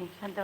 ए शांत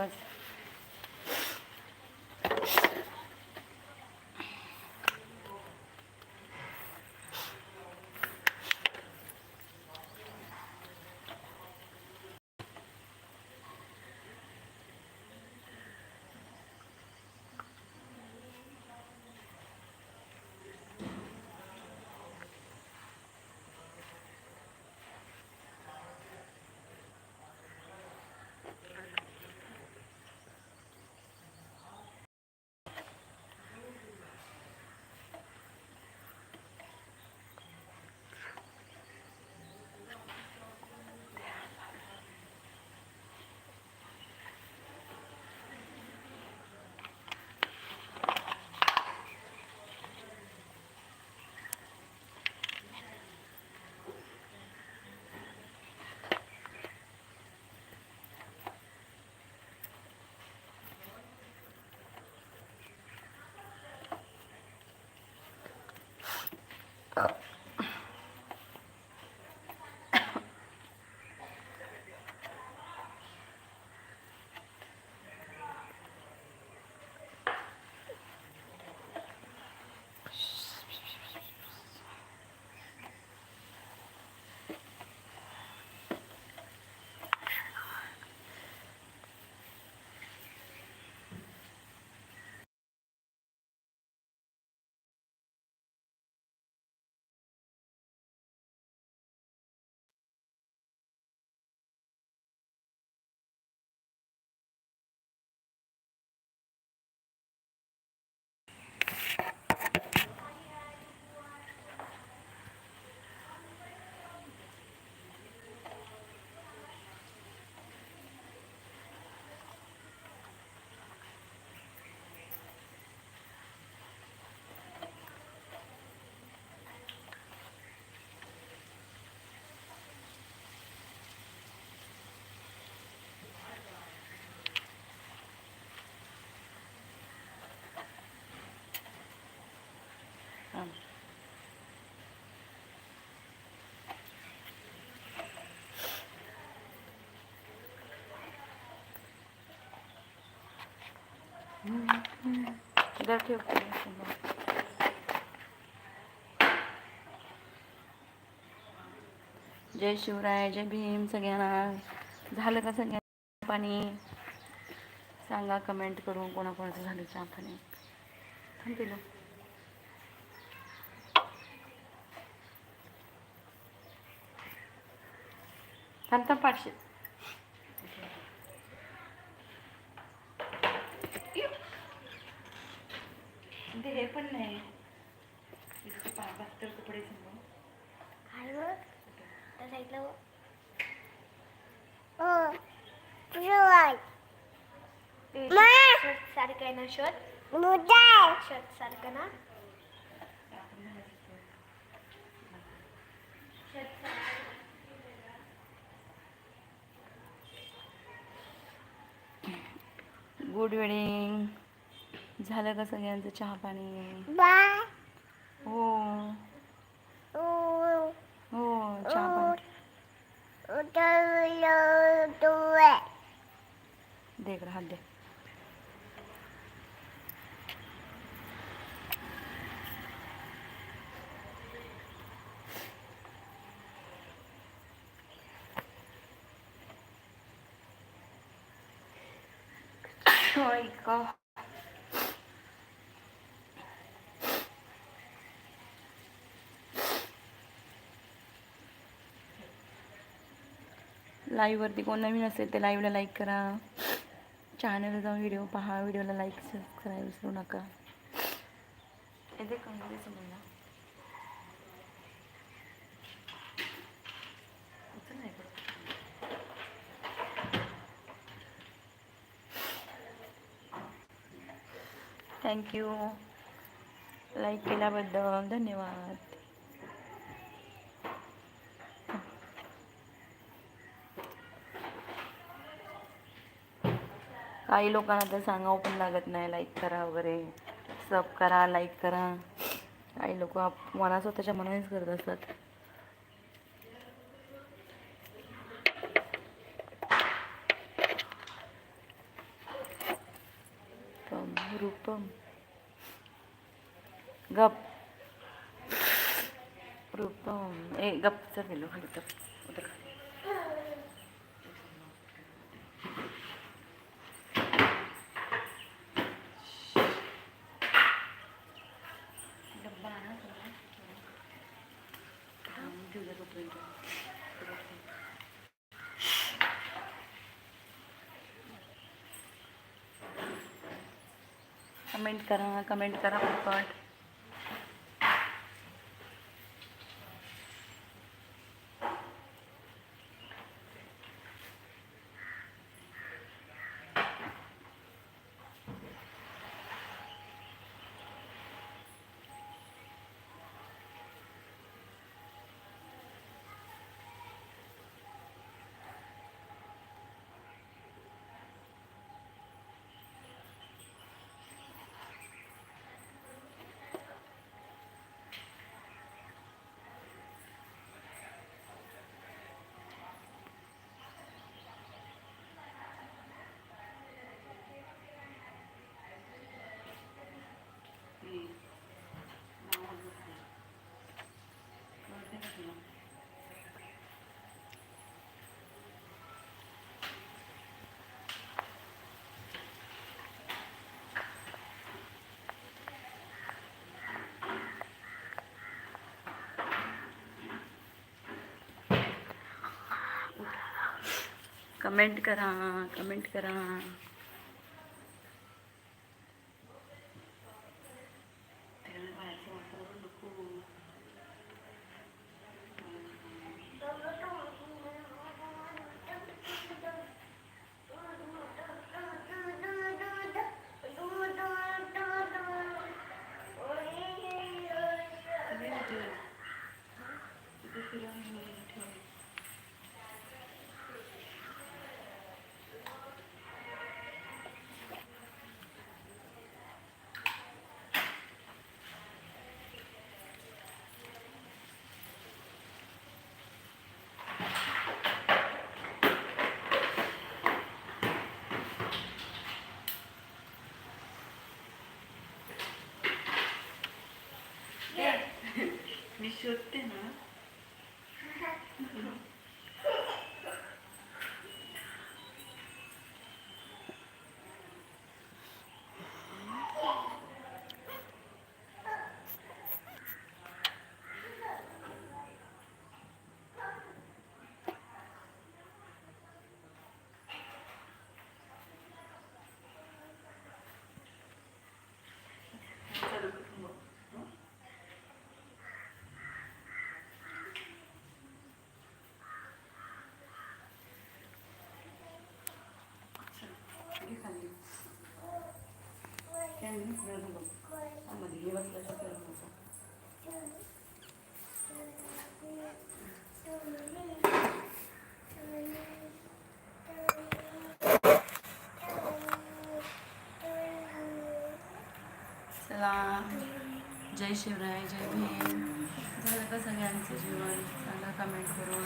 इधर ठेव जय शिवराय जय भीम सगळ्यांना. झालं का सगळ्यांना पाणी? सांगा कमेंट करून कोणाकोणाचं झालं चहा पाणी. थांब पिलं थांब थांब पाचशे ते हे पण नाही इतके पा- पातळ कपडे समोर काय ग त्या साईडला बघ. ओ, जुवान. ते शर्ट शर्ट शर्ट सारखं ना. गुड इव्हिनिंग झालं का सगळ्यांचं चहा पाणी? बाय. हो. हो चहा पाणी. दे इकडं हात दे ऐका लाईव्हवरती कोण नवीन असेल ते लाईव्हला लाईक करा. चॅनलला जाऊन व्हिडिओ पहा. व्हिडिओला लाईक सबस्क्राईब विसरू नका. येते कंगोली समजा थँक्यू लाईक केल्याबद्दल धन्यवाद. काही लोकांना तर सांगावं पण लागत नाही लाईक करा वगैरे. सब करा लाईक करा. काही लोक मला स्वतःच्या मनानेच करत असतात. गप्पचं ए गेलो खाली तर डब्बा कमेंट करा कमेंट करा पटपट कमेंट करा कमेंट करा. मी शोधते ना चालू मध्ये हे बसलं चला. जय शिवराय जय भीम. झालं का सगळ्यांचं जेवण सांगा कमेंट करून.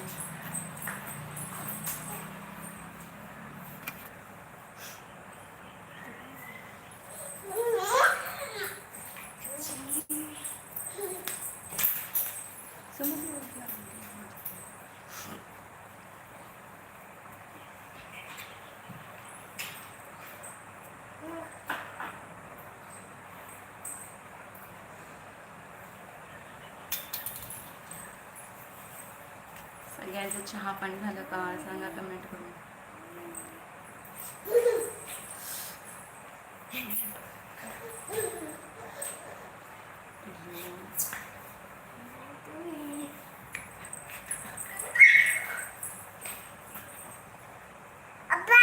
सगळ्यांचं चहा पाणी झालं का? सांगा कमेंट करून आता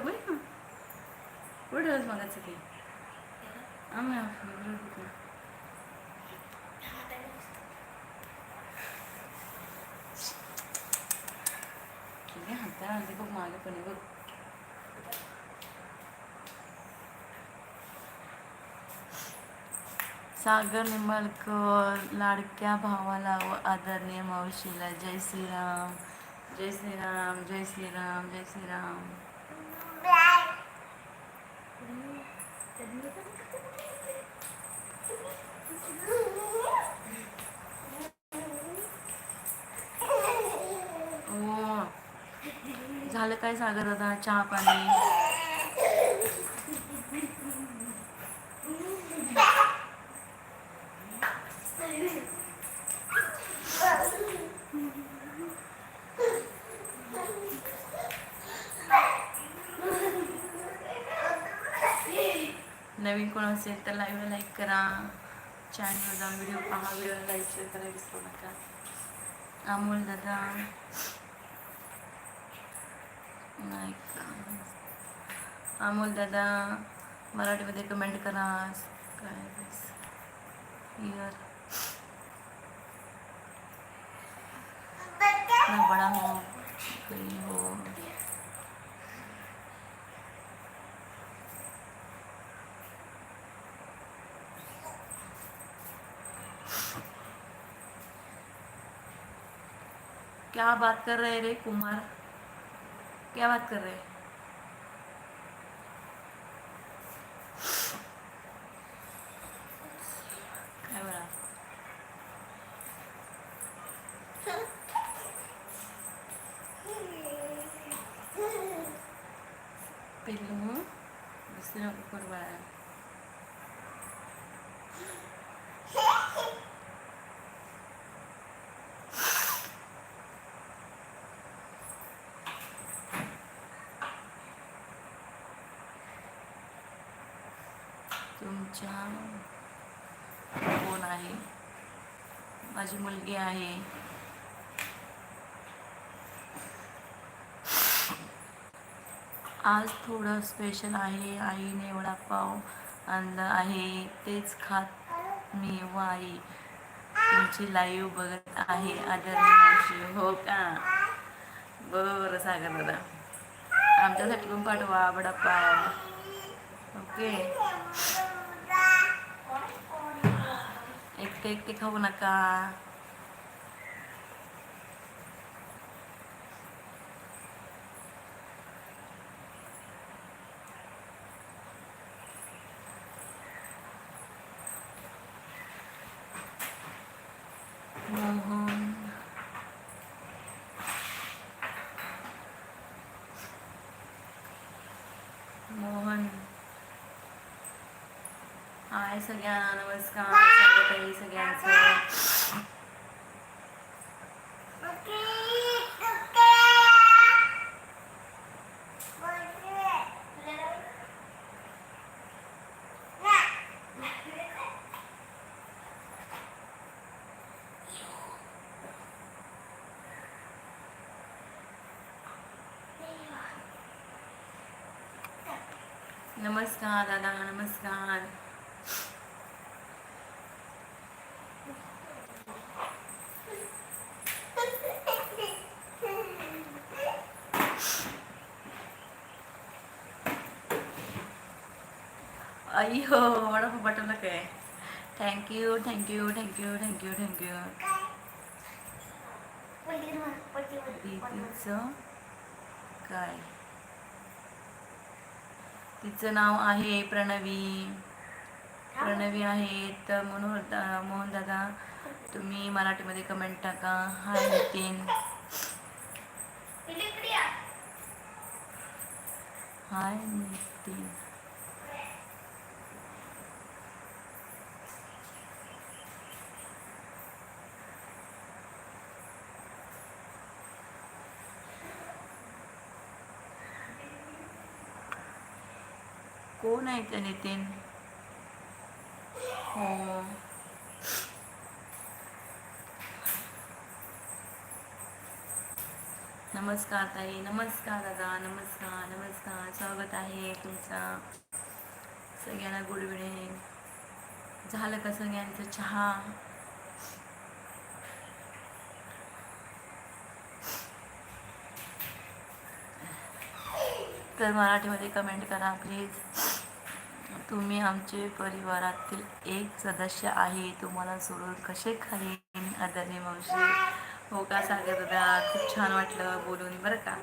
बघ ना कुठे दिवस मागायचं की? आम्ही होतो. हाता आधी बघ मागे पण आहे बघ. सागर निंबाळकर लाडक्या भावाला व आदरणीय मावशीला जय श्रीराम जय श्रीराम जय श्रीराम जय श्रीराम. झालं काय सागर दादा? चहा पाणी? नवीन कोण असेल तर लाईव्ह लाईक करा. चॅनल जाऊन व्हिडिओ पहा. व्हिडिओ लाईक शेअर करा. विसरू नका. अमोल दादा. नाही का अमोल दादा मराठीमध्ये कमेंट करा. काय इयर बडा हो. हो. क्या बात कर रहे रे कुमार? क्या बात कर रहे हैं बरं पिल्लू दुसरं नको करू बाळा तुमच्या कोण आहे? माझी मुलगी आहे. आज थोडं स्पेशल आहे. आईने वडापाव आणला आहे. तेच खात मी व आई तुमची लाईव्ह बघत आहे आदरणीय हो का? बरं सागर दादा. आमच्यासाठी पण पाठवा वडापाव. ओके केक ते खाऊ नका हाय सगळ्यांना नमस्कार स्वागत आहे सगळ्यांचं. नमस्कार दादा नमस्कार. आई हो वडापाव पाठवलं काय. Thank you thank you thank you thank you thank you तिचं काय? तिचं नाव आहे प्रणवी. प्रणवी आहेत तर मनोहर मोहन दादा. तुम्ही मराठीमध्ये कमेंट टाका. हाय नितीन. हाय नितीन. कोण आहे त्या नितीन? नमस्कार ताई नमस्कार दादा नमस्कार नमस्कार. स्वागत आहे तुमचा सगळ्यांना गुड इव्हनिंग झालं का सगळ्यांचं चहा? तर मराठीमध्ये कमेंट करा प्लीज तुम्ही आमचे परिवारातील एक सदस्य आहे. तुम्हाला सोडून कसे खाईन? आदरणीय मावशी. हो का? सांगत दादा खूप छान वाटलं बोलून बरं का?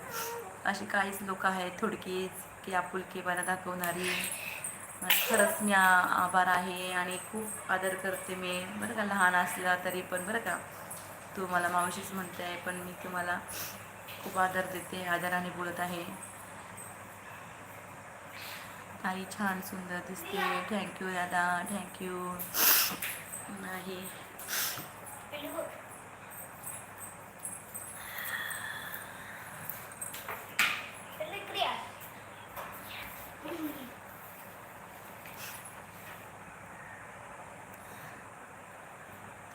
अशी काहीच लोक आहेत थोडकीच की आपुलकीपणा दाखवणारी. खरंच मी आभार आहे आणि खूप आदर करते मी. बरं का? लहान असला तरी पण बरं का? तू मला मावशीच म्हणते आहे पण मी तुम्हाला खूप आदर देते आदराने बोलत आहे. आई छान सुंदर दिसते. थँक्यू दादा थँक्यू नाही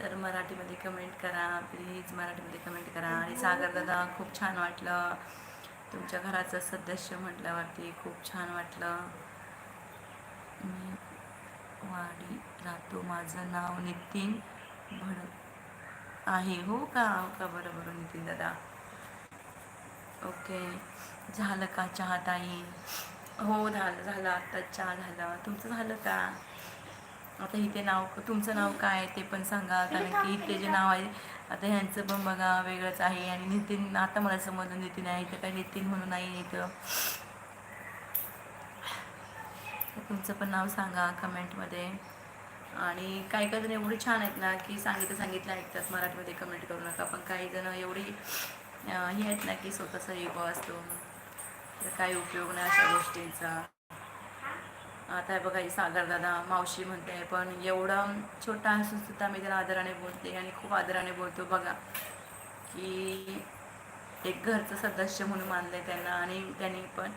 तर मराठीमध्ये कमेंट करा. प्लीज मराठीमध्ये कमेंट करा. आणि सागर दादा खूप छान वाटलं. तुमच्या घराचं सदस्य म्हटल्यावरती खूप छान वाटलं. मी वाडी राहतो. माझं नाव नितीन भडक आहे. हो का? हो का? बरं बरं नितीन दादा. ओके. झालं का चहा ताई? हो झालं झालं. आत्ता चहा झाला. तुमचं झालं का? आता इथे नाव तुमचं नाव काय आहे ते पण सांगा. कारण की इथे जे नाव आहे आता ह्यांचं पण बघा वेगळंच आहे. आणि नितीन आता मला समजलं नितीन आहे. इथं काय नितीन म्हणून नाही इथं. तर तुमचं पण नाव सांगा कमेंटमध्ये. आणि काही काही जण एवढे छान आहेत ना की सांगितलं सांगितलं ऐकतात मराठीमध्ये कमेंट करू नका. पण काही जण एवढी हे आहेत ना की स्वतःचा युवा असतो. तर काही उपयोग नाही अशा गोष्टींचा. आता हे बघा ही सागर दादा मावशी म्हणते पण एवढा छोटा असून सुद्धा मी त्याला आदराने बोलते आणि खूप आदराने बोलतो. बघा की एक घरचं सदस्य म्हणून मानलं आहे त्यांना आणि त्यांनी पण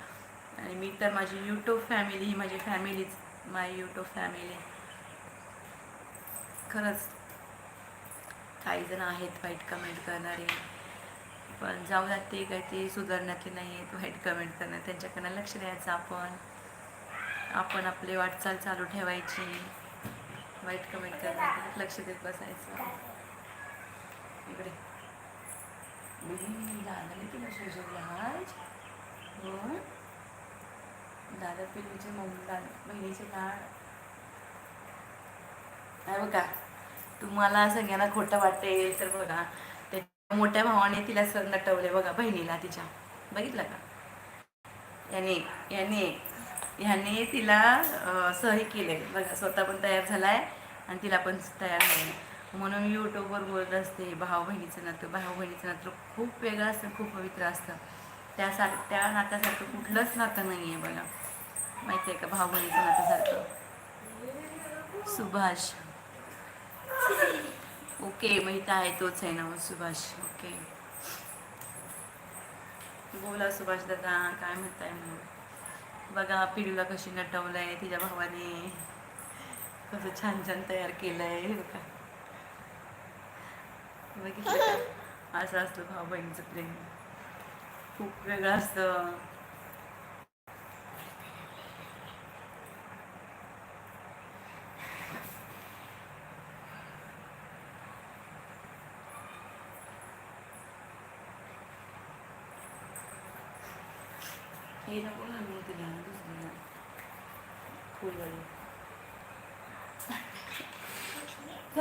आणि मी तर माझी यूट्यूब फॅमिली ही माझी फॅमिलीच माय यूट्यूब फॅमिली खरंच काही जण आहेत वाईट कमेंट करणारे पण जाऊ द्या ते काही ते सुधारण्यातले नाही आहेत वाईट कमेंट करणं त्यांच्याकडनं लक्ष द्यायचं आपण. आपण आपली वाटचाल चालू ठेवायची. वाईट कमेंट करण्यात लक्ष देत बसायचं. इकडे. झालं दादाने तुला आज हो. दादा पिल्लूचे मम्मी दादा बहिणीचे लाड नाही बघा तुम्हाला सगळ्यांना खोटं वाटेल तर बघा. त्या मोठ्या भावाने तिला सर नटवले बघा बहिणीला तिच्या. बघितलं का? याने याने ह्याने तिला सही केले बघा स्वतः पण तयार झालाय आणि तिला पण तयार झाली म्हणून यूट्यूबवर बोलत असते भाऊ बहिणीचं नातं भाऊ बहिणीचं नातं खूप वेगळं असतं खूप पवित्र असतं. त्यासार त्या नात्यासारखं कुठलंच नातं नाही आहे बघा. माहिती आहे का भाऊ बहिणीचं सुभाष. ओके माहीत आहे तोच आहे ना सुभाष. ओके. बोला सुभाष दादा काय म्हणताय मग? बघा पिढीला कशी नटवलंय तिच्या भावाने. कसं छान छान तयार केलंय हे बघितलं असं असतं भाऊ बहिणीचं प्रेम. खूप वेगळं असतं. हे नको घालू तिला दुसरीला फुलवाली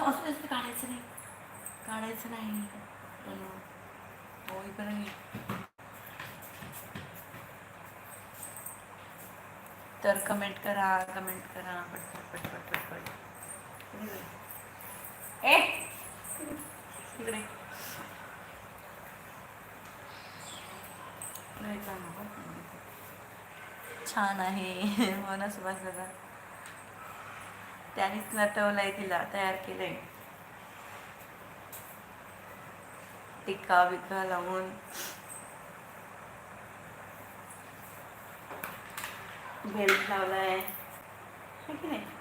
असं काढायचं नाही काढायचं नाही पण हो इकडे घे. तर कमेंट करा कमेंट करा पटपट पटपट पटपट. ए इकडे नाही का नको. छान आहे. म्हणा सुभाष दादा त्यानेच नटवलंय तिला तयार केलंय. टिक्का बिक्का लावून. बेल्ट लावलाय. की नाही?